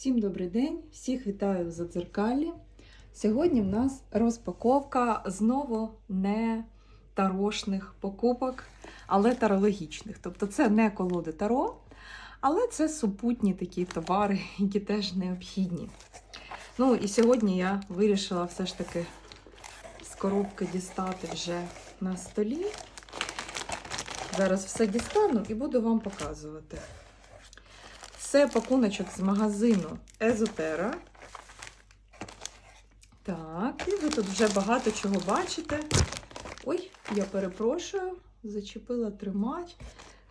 Всім добрий день, всіх вітаю в Задзеркалі. Сьогодні в нас розпаковка знову не тарошних покупок, але тарологічних. Тобто це не колоди таро, але це супутні такі товари, які теж необхідні. Ну і сьогодні я вирішила все ж таки з коробки дістати вже на столі. Зараз все дістану і буду вам показувати. Це пакуночок з магазину Езотера. Так, і ви тут вже багато чого бачите. Ой, я перепрошую, зачепила тримач.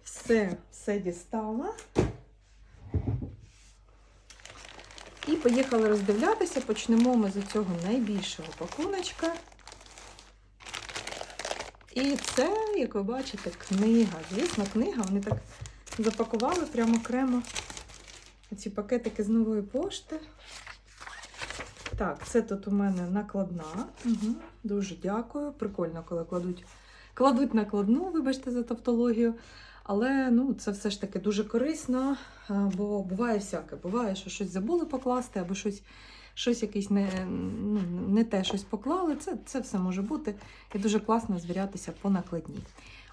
Все, все дістала. І поїхали роздивлятися. Почнемо ми з цього найбільшого пакуночка. І це, як ви бачите, книга. Звісно, книга. Вони так запакували прямо окремо ці пакетики з нової пошти. Так, це тут у мене накладна. Угу. Дуже дякую. Прикольно, коли кладуть кладуть накладну, вибачте за тавтологію. Але ну, це все ж таки дуже корисно, бо буває всяке. Буває, що щось забули покласти, або щось щось якесь не ну, не те щось поклали. Це це все може бути. І дуже класно звірятися по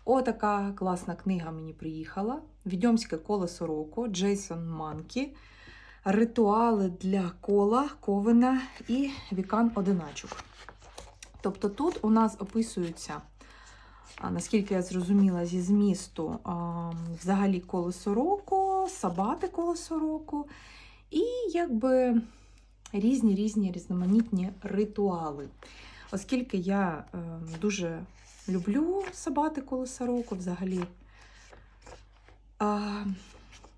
накладній. Отака класна книга мені приїхала. Відьомське колесо року Джейсон Манкі. Ритуали для кола, ковена і вікан одиначок. Тобто тут у нас описуються, наскільки я зрозуміла, зі змісту взагалі колесо року, сабати колесо року і якби різні різні різноманітні ритуали. Оскільки я дуже люблю сабати колеса року взагалі. А,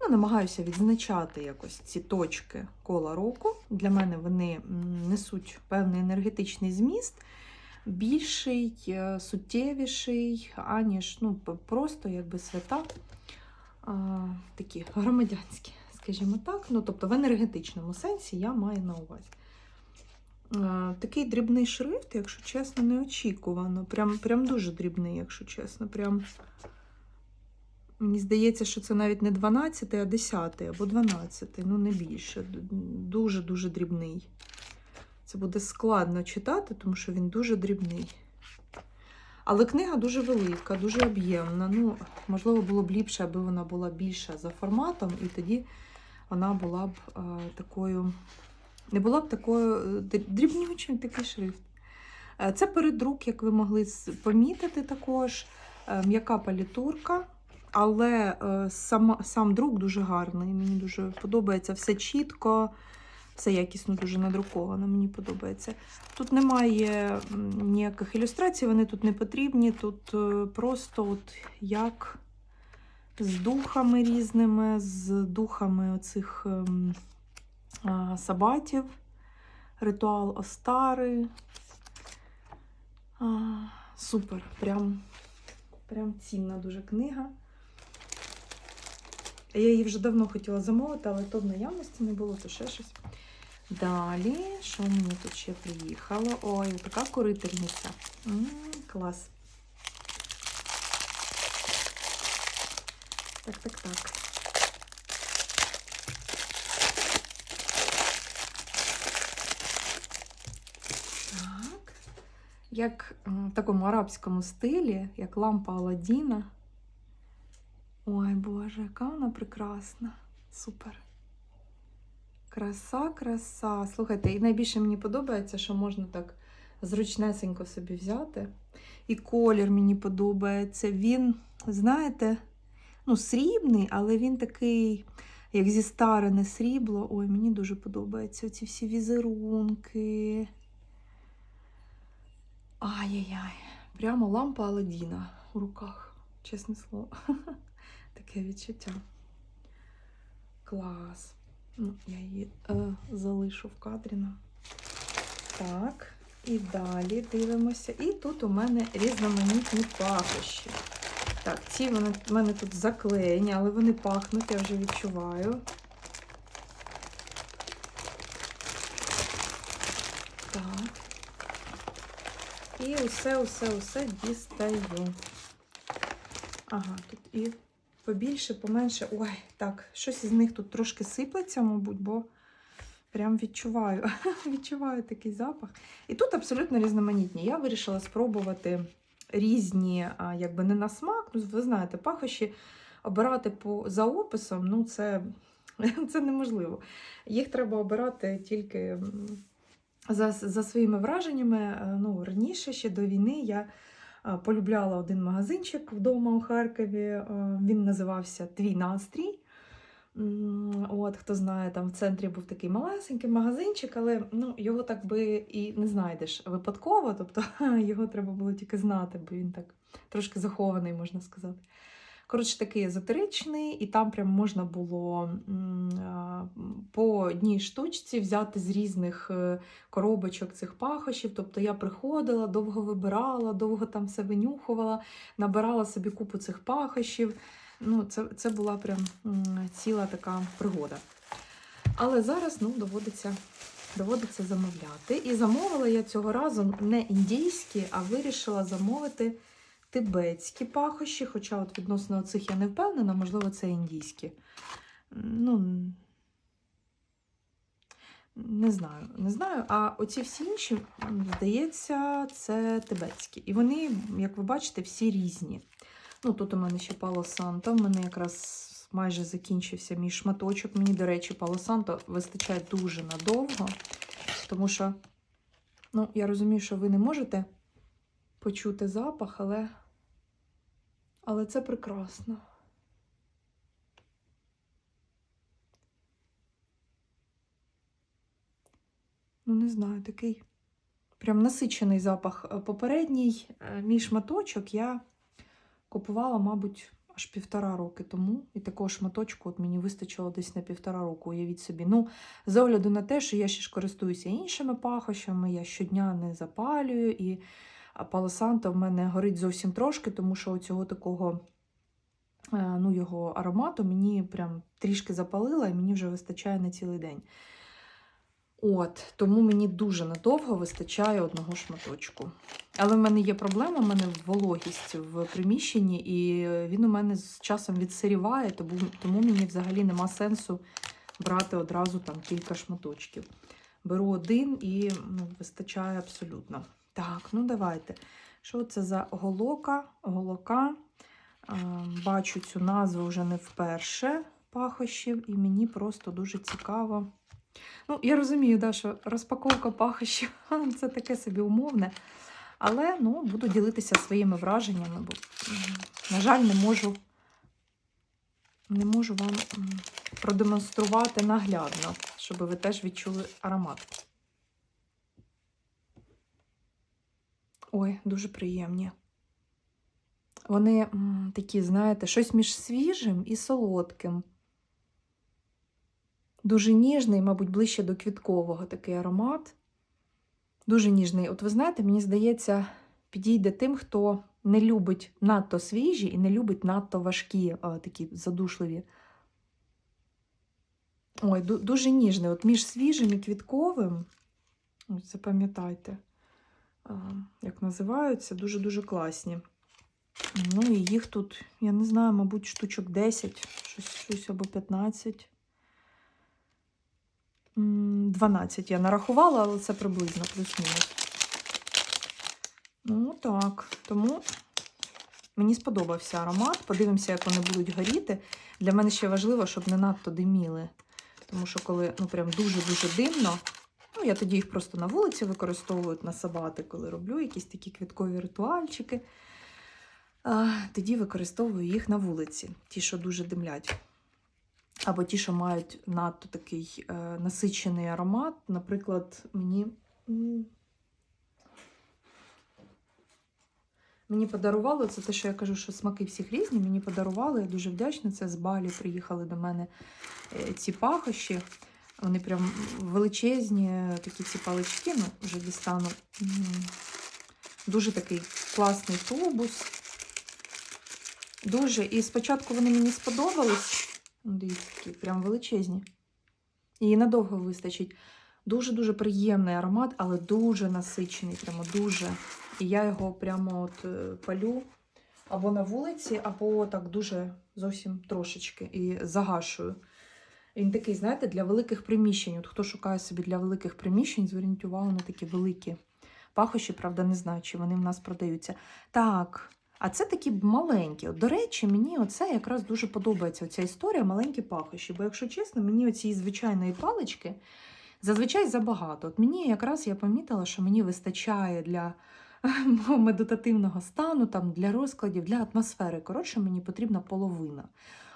ну, Намагаюся відзначати якось ці точки кола року. Для мене вони несуть певний енергетичний зміст, більший, е, суттєвіший, аніж ну, просто якби свята а, такі громадянські, скажімо так. Ну, Тобто в енергетичному сенсі я маю на увазі. Такий дрібний шрифт, якщо чесно, неочікувано. Прям прям дуже дрібний, якщо чесно. Прям, Мені здається, що це навіть не 12, а 10 або 12, ну не більше. Дуже-дуже дрібний. Це буде складно читати, тому що він дуже дрібний. Але книга дуже велика, дуже об'ємна. Ну, Можливо, було б ліпше, аби вона була більша за форматом, і тоді вона була б а, такою. Не було б такою дрібнючим такий шрифт. Е, це передрук, як ви могли помітити, також е, м'яка палітурка, але е, сам, сам друк дуже гарний. Мені дуже подобається все чітко, все якісно дуже надруковано, мені подобається. Тут немає ніяких ілюстрацій, вони тут не потрібні. Тут просто от як з духами різними, з духами оцих. Сабатів, ритуал Остари. Супер, прям прям цінна дуже книга. Я її вже давно хотіла замовити, але то в наявності не було, то ще щось. Далі, що мені тут ще приїхало? Ой, така корительниця. Клас. Так, так, так. Як в такому арабському стилі, як лампа Аладдіна. Ой, Боже, яка вона прекрасна. Супер. Краса, краса. Слухайте, і найбільше мені подобається, що можна так зручнесенько собі взяти. І колір мені подобається. Він, знаєте, ну, срібний, але він такий, як зі старене срібло. Ой, мені дуже подобаються оці всі візерунки. Ай-яй-яй, прямо лампа Аладдіна у руках, чесне слово. Таке відчуття. Клас. Ну, Я її е, залишу в кадрі. Так, і далі дивимося. І тут у мене різноманітні пахощі. Так, ці вони, в мене тут заклеєні, але вони пахнуть, я вже відчуваю. І усе, усе, усе дістаю. Ага, тут і побільше, поменше. Ой, так, щось із них тут трошки сиплеться, мабуть, бо Прям відчуваю, відчуваю такий запах. І тут абсолютно різноманітні. Я вирішила спробувати різні, якби не на смак. Ну, ви знаєте, пахощі обирати по, за описом, ну це, це неможливо. Їх треба обирати тільки за, за своїми враженнями. Е, Ну, раніше, ще до війни, я полюбляла один магазинчик вдома у Харкові. е, Він називався Твій настрій. От, хто знає, там в центрі був такий малесенький магазинчик, але ну, його так би і не знайдеш випадково. Тобто його треба було тільки знати, бо він так трошки захований, можна сказати. Коротше, такий езотеричний, і там прям можна було по одній штучці взяти з різних е, коробочок цих пахощів. Тобто я приходила, довго вибирала, довго там все винюхувала, набирала собі купу цих пахощів. Ну, це, це була прям ціла така пригода. Але зараз ну, доводиться, доводиться замовляти. І замовила я цього разу не індійські, а вирішила замовити тибетські пахощі. Хоча от відносно цих я не впевнена, можливо, це індійські. Ну, не знаю, не знаю. А оці всі інші, здається, це тибетські. І вони, як ви бачите, всі різні. Ну, тут у мене ще Пало Санто. У мене якраз майже закінчився мій шматочок. Мені, до речі, Пало Санто вистачає дуже надовго, тому що, ну, я розумію, що ви не можете почути запах, але, але це прекрасно. Ну, не знаю, такий прям насичений запах. Е, Попередній е, мій шматочок я купувала, мабуть, аж півтора роки тому. І такого шматочку от мені вистачило десь на півтора року, уявіть собі. Ну, з огляду на те, що я ще ж користуюся іншими пахощами, я щодня не запалюю, і палосанта в мене горить зовсім трошки, тому що цього такого е, ну, його аромату мені прям трішки запалила, і мені вже вистачає на цілий день. От, тому мені дуже надовго вистачає одного шматочку. Але в мене є проблема, в мене вологість в приміщенні, і він у мене з часом відсиріває, тому, тому мені взагалі нема сенсу брати одразу там кілька шматочків. Беру один і ну, вистачає абсолютно. Так, ну давайте. Що це за голока? Голока. Бачу цю назву вже не вперше пахощів, і мені просто дуже цікаво. Ну, я розумію, да, що розпаковка пахощів це таке собі умовне. Але ну, буду ділитися своїми враженнями, бо, на жаль, не можу, не можу вам продемонструвати наглядно, щоб ви теж відчули аромат. Ой, дуже приємні. Вони м, такі, знаєте, щось між свіжим і солодким. Дуже ніжний, мабуть, ближче до квіткового такий аромат. Дуже ніжний. От ви знаєте, мені здається, підійде тим, хто не любить надто свіжі і не любить надто важкі, а, такі задушливі. Ой, ду- дуже ніжний. От між свіжим і квітковим, запам'ятайте, як називаються, дуже-дуже класні. Ну і їх тут, я не знаю, мабуть, штучок 10, щось, щось або 15. 12 я нарахувала, але це приблизно плюс-мінус. Ну, так. Тому мені сподобався аромат. Подивимося, як вони будуть горіти. Для мене ще важливо, щоб не надто диміли. Тому що, коли ну, прям дуже-дуже димно, ну, я тоді їх просто на вулиці використовую на сабати, коли роблю якісь такі квіткові ритуальчики. А, тоді використовую їх на вулиці, ті, що дуже димлять. Або ті, що мають надто такий е, насичений аромат. Наприклад, мені. Мені подарували, це те, що я кажу, що смаки всіх різні. Мені подарували, я дуже вдячна. Це з Балі приїхали до мене е, ці пахощі. Вони прям величезні, такі ці палички, ну, вже дістану. Дуже такий класний тубус. Дуже. І спочатку вони мені сподобались. Ну, Дивіться, такі прям величезні. Її надовго вистачить. Дуже-дуже приємний аромат, але дуже насичений, прямо дуже. І я його прямо от е, палю або на вулиці, або так дуже зовсім трошечки і загашую. Він такий, знаєте, для великих приміщень. От хто шукає собі для великих приміщень, зверніть увагу на такі великі пахощі, правда, не знаю, чи вони в нас продаються. Так, а це такі маленькі. До речі, мені оце якраз дуже подобається оця історія маленькі пахощі. Бо, якщо чесно, мені оцієї звичайної палички зазвичай забагато. От мені якраз я помітила, що мені вистачає для медитативного стану, там, для розкладів, для атмосфери. Коротше, мені потрібна половина.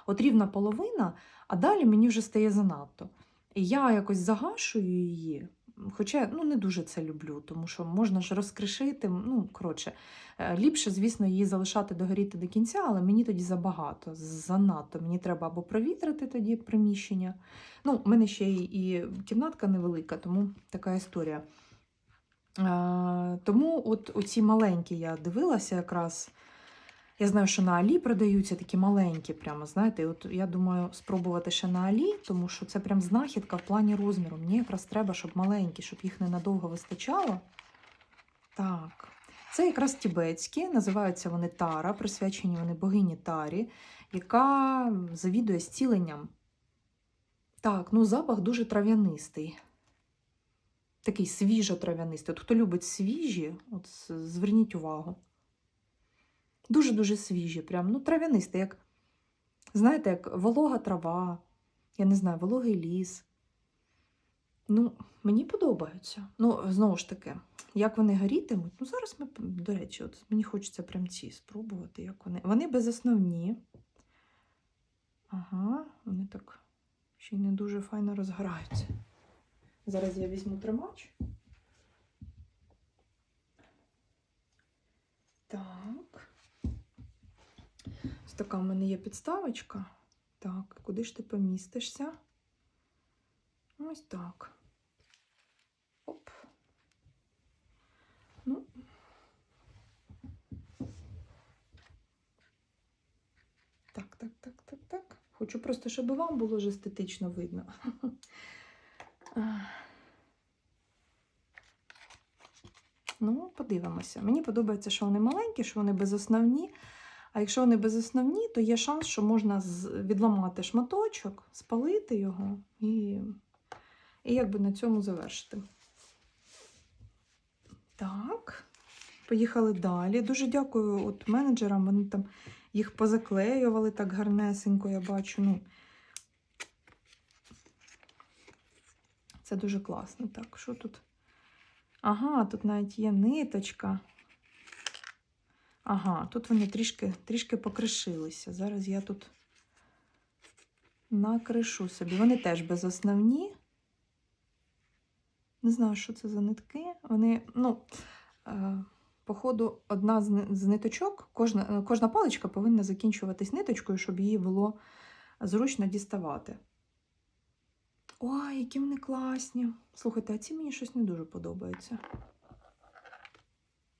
От рівна половина, а далі мені вже стає занадто. І я якось загашую її. Хоча ну, не дуже це люблю, тому що можна ж розкришити. Ну, коротше, е, ліпше, звісно, її залишати догоріти до кінця, але мені тоді забагато, занадто. Мені треба або провітрити тоді приміщення. Ну, в мене ще і, кімнатка невелика, тому така історія. Е, тому от оці маленькі я дивилася якраз. Я знаю, що на Алі продаються такі маленькі, прямо, знаєте, от я думаю спробувати ще на Алі, тому що це прям знахідка в плані розміру. Мені якраз треба, щоб маленькі, щоб їх ненадовго вистачало. Так, це якраз тібетські, називаються вони Тара, присвячені вони богині Тарі, яка завідує зціленням. Так, ну запах дуже трав'янистий. Такий свіжо-трав'янистий. От хто любить свіжі, от зверніть увагу. Дуже-дуже свіжі, прям, ну, трав'янисті, як, знаєте, як волога трава, я не знаю, вологий ліс. Ну, мені подобаються. Ну, знову ж таки, як вони горітимуть, ну зараз ми, до речі, от мені хочеться прям ці спробувати, як вони. Вони безосновні. Ага, вони так ще й не дуже файно розгораються. Зараз я візьму тримач. Так. Ось така в мене є підставочка. Так, куди ж ти помістишся? Ось так. Оп. Ну. Так, так, так, так, так. Хочу просто, щоб вам було ж естетично видно. Ну, подивимося. Мені подобається, що вони маленькі, що вони безосновні. А якщо вони безосновні, то є шанс, що можна відламати шматочок, спалити його і, і якби на цьому завершити. Так, поїхали далі. Дуже дякую от менеджерам. Вони там їх позаклеювали так гарнесенько, я бачу. Ну, це дуже класно. Так, що тут? Ага, тут навіть є ниточка. Ага, тут вони трішки, трішки покришилися. Зараз я тут накришу собі. Вони теж безосновні. Не знаю, що це за нитки. Вони, ну, е, походу, одна з, ни- ниточок, кожна, е, кожна паличка повинна закінчуватись ниточкою, щоб її було зручно діставати. Ой, які вони класні. Слухайте, а ці мені щось не дуже подобаються.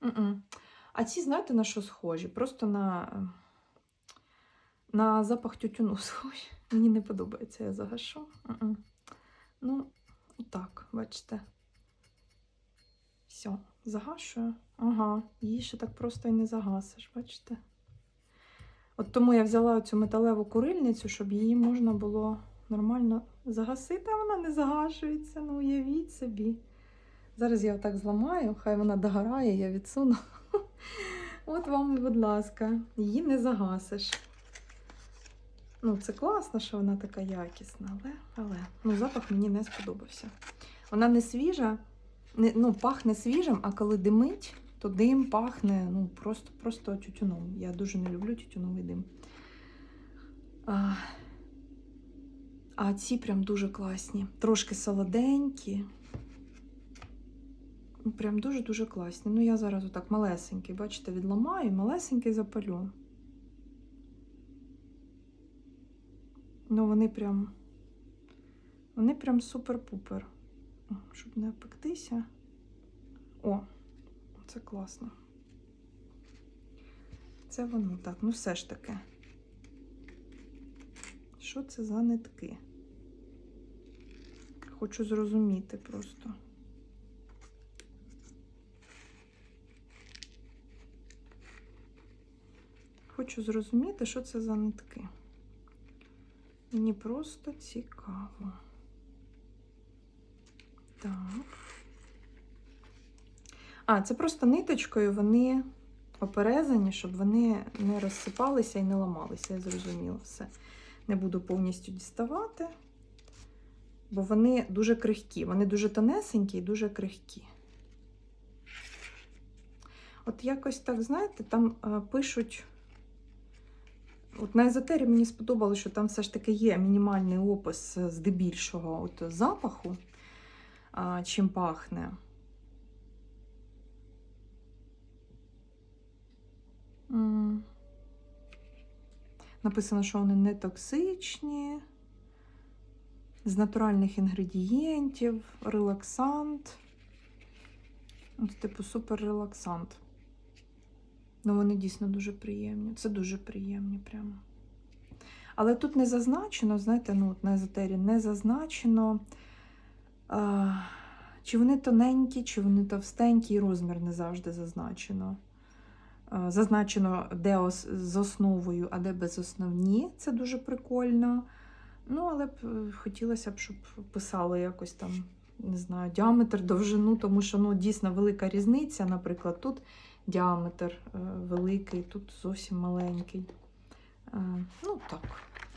М-м. А ці, знаєте, на що схожі? Просто на, на запах тютюну схожі. Мені не подобається, я загашу. Ну, так, бачите. Все, загашую. Ага, її ще так просто і не загасиш, бачите? От тому я взяла цю металеву курильницю, щоб її можна було нормально загасити, а вона не загашується. Ну, уявіть собі. Зараз я отак зламаю, хай вона догорає, я відсуну. От вам, будь ласка, її не загасиш. Ну, це класно, що вона така якісна, але, але ну, запах мені не сподобався. Вона не свіжа, не, ну, пахне свіжим, а коли димить, то дим пахне ну, просто, просто тютюном. Я дуже не люблю тютюновий дим. А, а ці прям дуже класні. Трошки солоденькі. Прям дуже-дуже класні. Ну, я зараз отак малесенький, бачите, відламаю, малесенький запалю. Ну, вони прям. Вони прям супер-пупер. Щоб не опектися. О, це класно. Це воно так. Ну, все ж таки. Що це за нитки? Хочу зрозуміти просто. Хочу зрозуміти, що це за нитки. Мені просто цікаво. Так. А, це просто ниточкою вони оперезані, щоб вони не розсипалися і не ламалися, я зрозуміла все. Не буду повністю діставати, бо вони дуже крихкі. Вони дуже тонесенькі і дуже крихкі. От якось так, знаєте, там е, пишуть. От на езотері мені сподобалося, що там все ж таки є мінімальний опис е, здебільшого от запаху, а, чим пахне. Написано, що вони не токсичні, з натуральних інгредієнтів, релаксант. От, типу, супер релаксант. Ну, вони дійсно дуже приємні. Це дуже приємні прямо. Але тут не зазначено, знаєте, ну, на езотері не зазначено, а, чи вони тоненькі, чи вони товстенькі, і розмір не завжди зазначено. А, зазначено, де ос, з основою, а де безосновні. Це дуже прикольно. Ну, але б е, хотілося б, щоб писали якось там, не знаю, діаметр, довжину, тому що ну, дійсно велика різниця. Наприклад, тут діаметр е, великий, тут зовсім маленький. Е, ну так.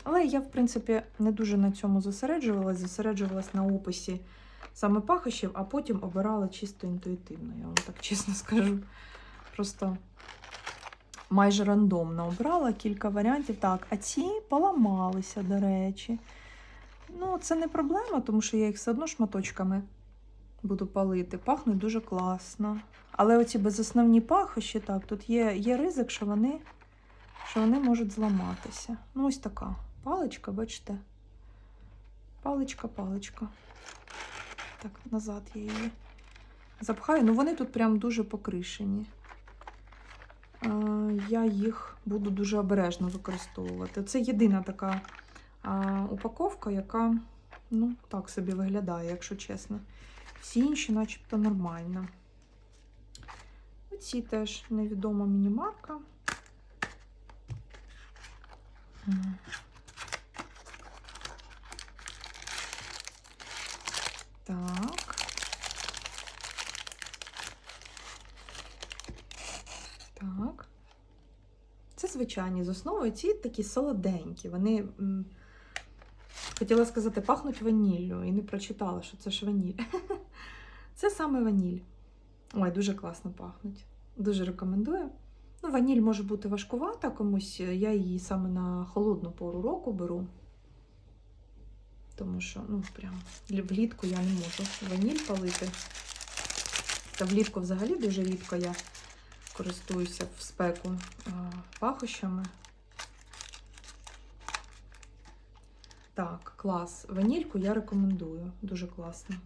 Але я, в принципі, не дуже на цьому зосереджувалась, зосереджувалась на описі саме пахощів, а потім обирала чисто інтуїтивно, я вам так чесно скажу. Просто майже рандомно обрала кілька варіантів. Так, а ці поламалися, до речі. Ну, це не проблема, тому що я їх все одно шматочками буду палити. Пахнуть дуже класно. Але оці безосновні пахощі, так, тут є, є ризик, що вони, що вони можуть зламатися. Ну, ось така паличка, бачите? Паличка, паличка. Так, назад я її запхаю. Ну, вони тут прям дуже покришені. Е, Я їх буду дуже обережно використовувати. Це єдина така упаковка, яка, ну, так собі виглядає, якщо чесно. Всі інші, начебто, нормально. Оці теж невідома мінімарка. Так. Так. Це звичайні з основою. Ці такі солоденькі. Вони, хотіла сказати, пахнуть ваніллю і не прочитала, що це ж ваніль. Це саме ваніль. Ой, дуже класно пахнуть. Дуже рекомендую. Ну, ваніль може бути важкувата комусь. Я її саме на холодну пору року беру. Тому що, ну, прям влітку я не можу ваніль палити. Та влітку взагалі дуже рідко я користуюся в спеку пахощами. Так, клас. Ванільку я рекомендую. Дуже класно.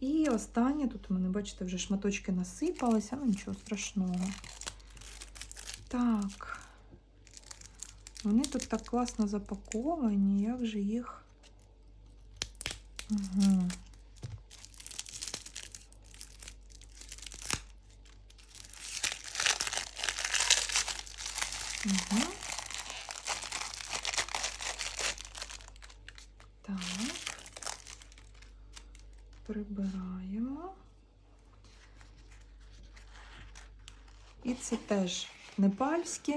І останнє, тут у мене, бачите, вже шматочки насипалися, ну нічого страшного. Так. Вони тут так класно запаковані, як же їх. Угу. Угу. Так. Прибираємо. І це теж непальські,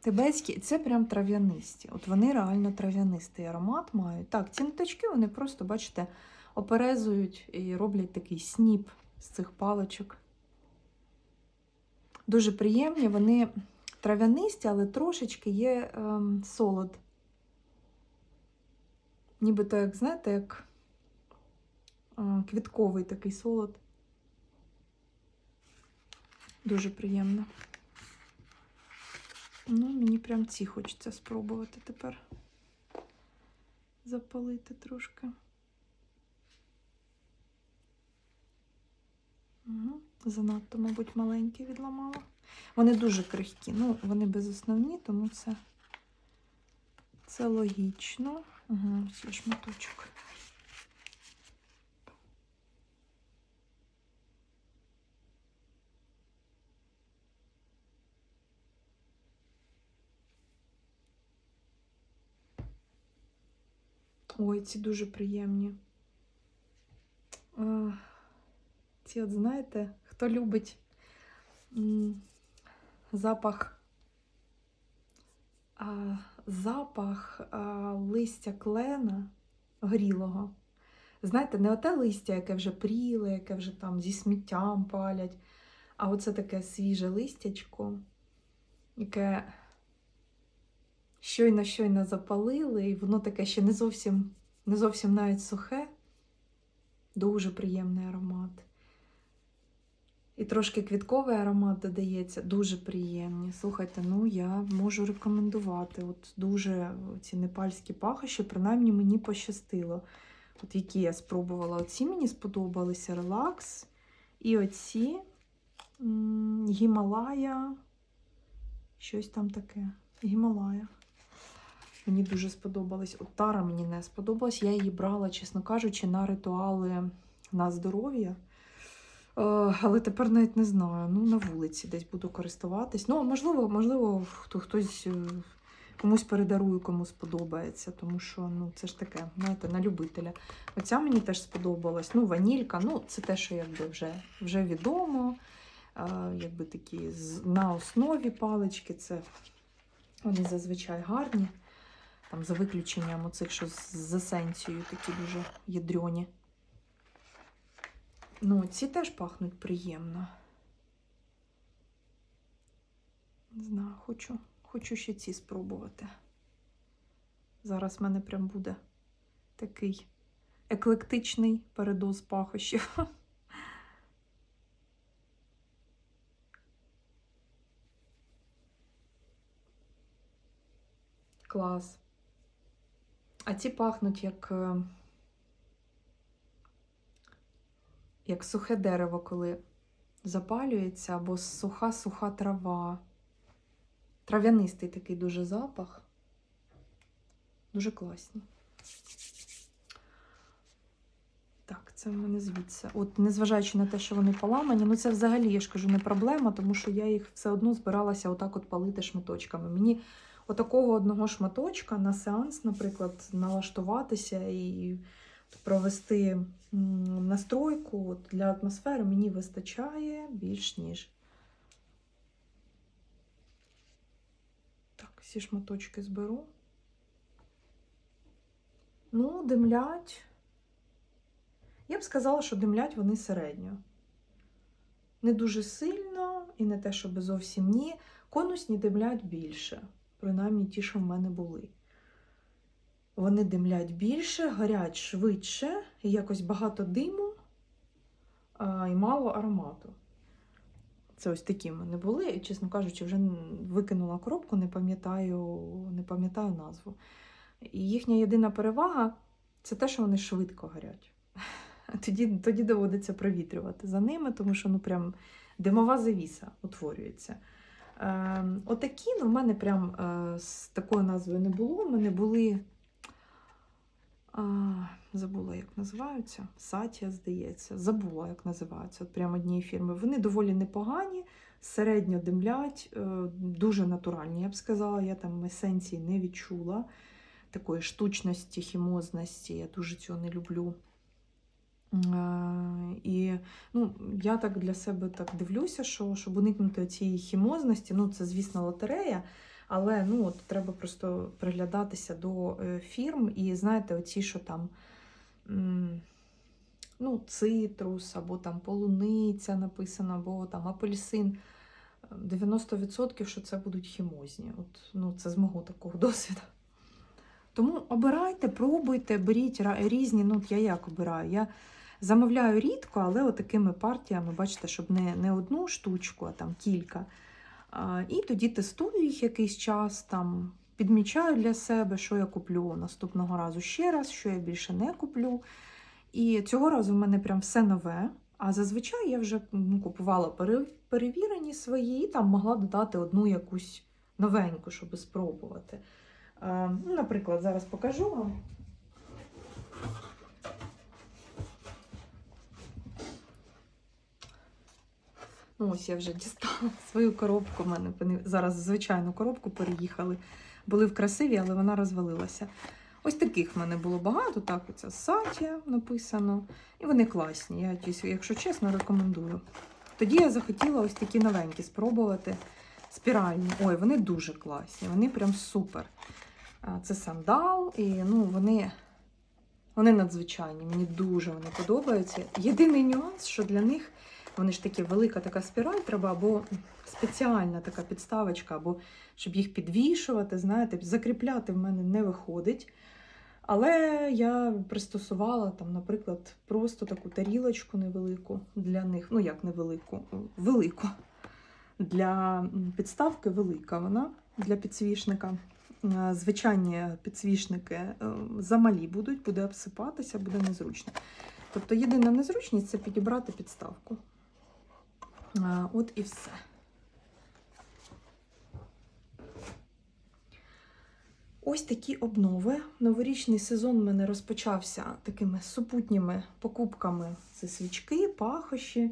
тибетські, це прям трав'янисті. От вони реально трав'янистий аромат мають. Так, ці ниточки, вони просто, бачите, оперезують і роблять такий сніп з цих паличок. Дуже приємні, вони трав'янисті, але трошечки є ем, солод. Нібито, як, знаєте, як е, квітковий такий солод. Дуже приємно. Ну, мені прям ці хочеться спробувати тепер запалити трошки. Угу. Занадто, мабуть, маленькі відламала. Вони дуже крихкі. Ну, вони безосновні, тому це, це логічно. Угу, це шматочок. Ой, ці дуже приємні. Ці, от знаєте, хто любить запах, запах листя клена горілого. Знаєте, не оте листя, яке вже пріле, яке вже там зі сміттям палять, а оце таке свіже листячко, яке щойно-щойно запалили, і воно таке ще не зовсім, не зовсім навіть сухе. Дуже приємний аромат. І трошки квітковий аромат додається, дуже приємні. Слухайте, ну я можу рекомендувати. От дуже ці непальські пахощі, принаймні мені пощастило. От які я спробувала. Оці мені сподобалися релакс. І оці Гімалая. Щось там таке. Гімалая. Мені дуже сподобалось. От мені не сподобалась. Я її брала, чесно кажучи, на ритуали на здоров'я. Е, Але тепер навіть не знаю. Ну, на вулиці десь буду користуватись. Ну, можливо, можливо, хто хтось е, комусь передарую, кому сподобається, тому що ну, це ж таке, знаєте, на любителя. Оця мені теж сподобалась. Ну, ванілька, ну, це те, що якби вже, вже відомо. Е, Якби такі на основі палички, це вони зазвичай гарні. Там за виключенням оцих, що з есенцією такі дуже ядрьоні. Ну, ці теж пахнуть приємно. Не знаю, хочу, хочу ще ці спробувати. Зараз в мене прям буде такий еклектичний передоз пахощів. Клас. А ці пахнуть як, е, як сухе дерево, коли запалюється, або суха-суха трава. Трав'янистий такий дуже запах. Дуже класні. Так, це в мене звідси. От, незважаючи на те, що вони поламані, ну це взагалі, я ж кажу, не проблема, тому що я їх все одно збиралася отак от палити шматочками. Мені отакого одного шматочка на сеанс, наприклад, налаштуватися і провести настройку для атмосфери мені вистачає більш ніж. Так, всі шматочки зберу. Ну, димлять. Я б сказала, що димлять вони середньо. Не дуже сильно і не те, щоб зовсім ні. Конусні димлять більше принаймні ті, що в мене були. Вони димлять більше, горять швидше, якось багато диму а, і мало аромату. Це ось такі в мене були. Чесно кажучи, вже викинула коробку, не пам'ятаю не пам'ятаю назву. І їхня єдина перевага це те, що вони швидко горять. Тоді, тоді доводиться провітрювати за ними, тому що ну прям димова завіса утворюється. Е, отакі, ну, в мене прям е, з такою назвою не було. У мене були, забула, як називаються. Сатія, здається. Забула, як називаються. От прямо однієї фірми. Вони доволі непогані, середньо димлять, е, дуже натуральні, я б сказала. Я там есенції не відчула. Такої штучності, хімозності. Я дуже цього не люблю. Е, І ну, я так для себе так дивлюся, що щоб уникнути цієї хімозності, ну це, звісно, лотерея, але ну, от, треба просто приглядатися до е, фірм і знаєте, оці, що там ну, цитрус, або там полуниця написано, або там апельсин. 90% що це будуть хімозні. От, ну, Це з мого такого досвіду. Тому обирайте, пробуйте, беріть різні. Ну, от я як обираю. Я замовляю рідко, але отакими партіями, бачите, щоб не, не одну штучку, а там кілька. І тоді тестую їх якийсь час, там, підмічаю для себе, що я куплю наступного разу ще раз, що я більше не куплю. І цього разу в мене прям все нове. А зазвичай я вже ну, купувала перевірені свої, і там могла додати одну якусь новеньку, щоб спробувати. Е, ну, Наприклад, зараз покажу вам. Ось я вже дістала свою коробку. У мене зараз звичайну коробку переїхали. Були в красиві, але вона розвалилася. Ось таких в мене було багато. Так, оце Сатія написано. І вони класні. Я, якщо чесно, рекомендую. Тоді я захотіла ось такі новенькі спробувати. Спіральні. Ой, вони дуже класні, вони прям супер. Це сандал, і ну, вони, вони надзвичайні. Мені дуже вони подобаються. Єдиний нюанс, що для них вони ж такі велика така спіраль, треба або спеціальна така підставочка, або щоб їх підвішувати, знаєте, закріпляти в мене не виходить. Але я пристосувала там, наприклад, просто таку тарілочку невелику для них. Ну, як невелику, велику. Для підставки велика вона для підсвічника. Е, Звичайні підсвічники е, замалі будуть, буде обсипатися, буде незручно. Тобто єдина незручність це підібрати підставку. От і все. Ось такі обнови. Новорічний сезон в мене розпочався такими супутніми покупками. Це свічки, пахощі.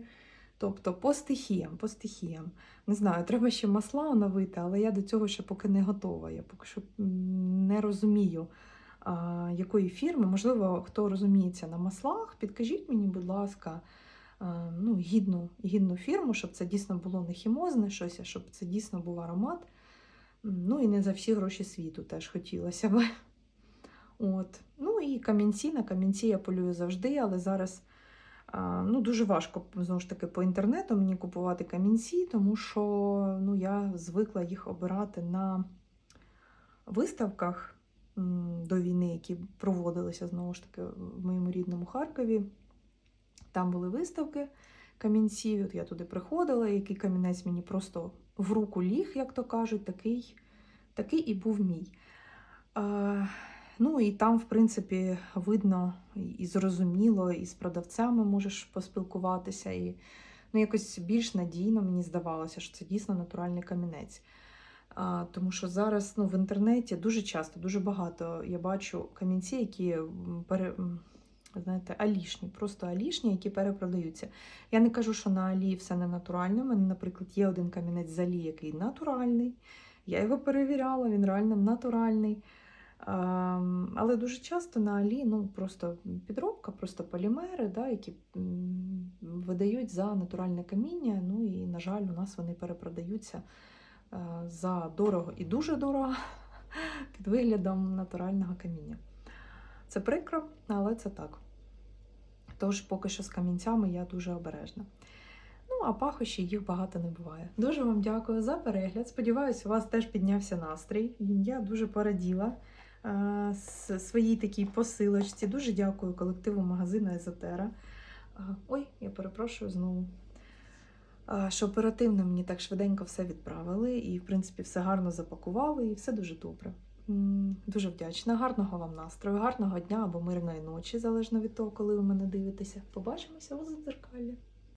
Тобто по стихіям, по стихіям. Не знаю, треба ще масла оновити, але я до цього ще поки не готова. Я поки що не розумію, а, якої фірми. Можливо, хто розуміється на маслах, підкажіть мені, будь ласка, ну, гідну, гідну фірму, щоб це дійсно було не хімозне щось, а щоб це дійсно був аромат. Ну і не за всі гроші світу теж хотілося б. От. Ну і камінці. На камінці я полюю завжди, але зараз ну, дуже важко знову ж таки по інтернету мені купувати камінці, тому що ну, я звикла їх обирати на виставках до війни, які проводилися знову ж таки в моєму рідному Харкові. Там були виставки камінців. От я туди приходила, який камінець мені просто в руку ліг, як то кажуть, такий, такий і був мій. А, ну і там, в принципі, видно і зрозуміло, і з продавцями можеш поспілкуватися. І ну, якось більш надійно мені здавалося, що це дійсно натуральний камінець. А, тому що зараз ну, в інтернеті дуже часто, дуже багато я бачу камінці, які пере, знаєте, алішні, просто алішні, які перепродаються. Я не кажу, що на Алі все не натуральне. У мене, наприклад, є один камінець з Алі, який натуральний. Я його перевіряла, він реально натуральний. Ем, Але дуже часто на Алі ну, просто підробка, просто полімери, да, які видають за натуральне каміння. Ну і, на жаль, у нас вони перепродаються е, за дорого і дуже дорого під виглядом натурального каміння. Це прикро, але це так. Тож поки що з камінцями я дуже обережна. Ну, а пахощі їх багато не буває. Дуже вам дякую за перегляд. Сподіваюся, у вас теж піднявся настрій. Я дуже пораділа е, своїй такій посилочці. Дуже дякую колективу магазину Езотера. Е, Ой, я перепрошую знову. Е, Що оперативно мені так швиденько все відправили, і, в принципі, все гарно запакували, і все дуже добре. Дуже вдячна. Гарного вам настрою, гарного дня або мирної ночі, залежно від того, коли ви мене дивитеся. Побачимося у задзеркалі.